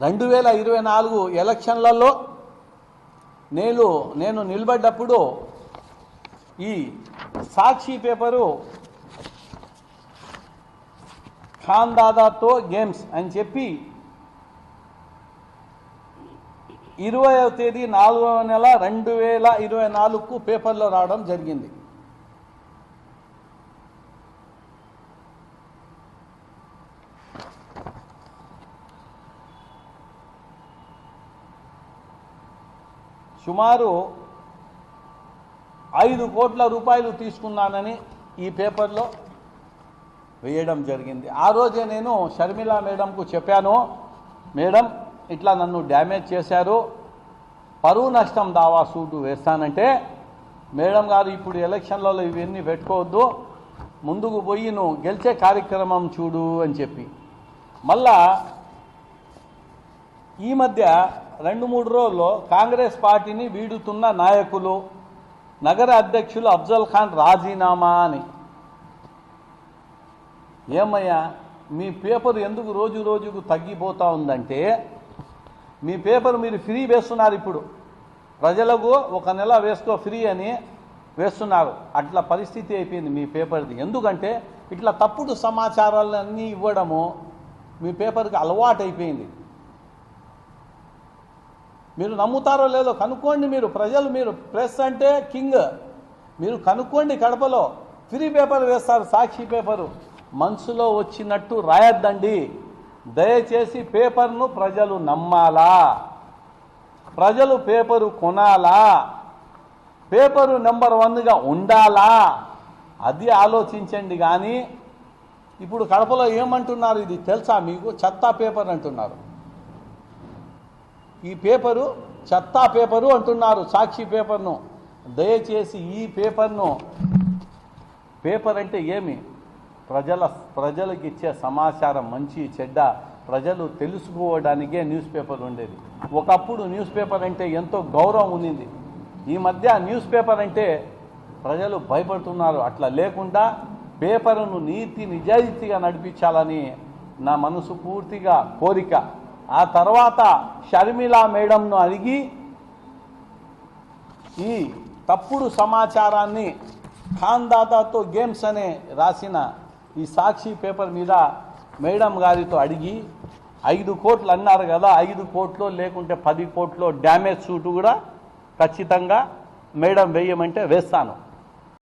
రెండు వేల ఇరవై నాలుగు ఎలక్షన్లలో నేను నేను నిలబడ్డప్పుడు ఈ సాక్షి పేపరు ఖాన్ దాదాతో గేమ్స్ అని చెప్పి ఇరవైవ తేదీ నాలుగవ నెల రెండు వేల ఇరవై నాలుగుకు పేపర్లో రావడం జరిగింది. సుమారు ఐదు కోట్ల రూపాయలు తీసుకున్నానని ఈ పేపర్లో వేయడం జరిగింది. ఆ రోజే నేను షర్మిల మేడంకు చెప్పాను మేడం ఇట్లా నన్ను డ్యామేజ్ చేశారు పరువు నష్టం దావా సూటు వేస్తానంటే మేడం గారు ఇప్పుడు ఎలక్షన్లలో ఇవన్నీ పెట్టుకోవద్దు ముందుకు పోయి నువ్వు గెలిచే కార్యక్రమం చూడు అని చెప్పి. మళ్ళా ఈ మధ్య రెండు మూడు రోజుల్లో కాంగ్రెస్ పార్టీని వీడుతున్న నాయకులు నగర అధ్యక్షులు అఫ్జల్ ఖాన్ రాజీనామా అని. ఏమయ్యా మీ పేపర్ ఎందుకు రోజు రోజుకు తగ్గిపోతూ ఉందంటే మీ పేపర్ మీరు ఫ్రీ వేస్తున్నారు ఇప్పుడు. ప్రజలకు ఒక నెల వేసుకో ఫ్రీ అని వేస్తున్నారు. అట్లా పరిస్థితి అయిపోయింది మీ పేపర్ది. ఎందుకంటే ఇట్లా తప్పుడు సమాచారాలన్నీ ఇవ్వడము మీ పేపర్కి అలవాటు అయిపోయింది మీరు నమ్ముతారో లేదో కనుక్కోండి మీరు. ప్రజలు మీరు ప్రెస్ అంటే కింగ్. మీరు కనుక్కోండి కడపలో. ఫ్రీ పేపర్ వేస్తారు సాక్షి పేపరు. మనసులో వచ్చినట్టు రాయొద్దండి. దయచేసి పేపర్ను ప్రజలు నమ్మాలా? ప్రజలు పేపరు కొనాలా? పేపరు నెంబర్ వన్గా ఉండాలా? అది ఆలోచించండి కానీ. ఇప్పుడు కడపలో ఏమంటున్నారు? ఇది తెలుసా మీకు? చెత్తా పేపర్ అంటున్నారు. ఈ పేపరు చెత్తా పేపరు అంటున్నారు సాక్షి పేపర్ను. దయచేసి ఈ పేపర్ను. పేపర్ అంటే ఏమి? ప్రజల ప్రజలకు ఇచ్చే సమాచారం మంచి చెడ్డ ప్రజలు తెలుసుకోవడానికే న్యూస్ పేపర్ ఉండేది. ఒకప్పుడు న్యూస్ పేపర్ అంటే ఎంతో గౌరవం ఉండింది ఈ మధ్య న్యూస్ పేపర్ అంటే ప్రజలు భయపడుతున్నారు. అట్లా లేకుండా పేపర్ను నీతి నిజాయితీగా నడిపించాలని నా మనసు పూర్తిగా కోరిక. ఆ తర్వాత షర్మిల మేడంను అడిగి ఈ తప్పుడు సమాచారాన్ని ఖాన్ దాదాతో గేమ్స్ అనే రాసిన ఈ సాక్షి పేపర్ మీద మేడం గారితో అడిగి ఐదు కోట్లు అన్నారు కదా ఐదు కోట్లు లేకుంటే పది కోట్లు డ్యామేజ్ సూటు కూడా ఖచ్చితంగా మేడం వేయమంటే వేస్తాను.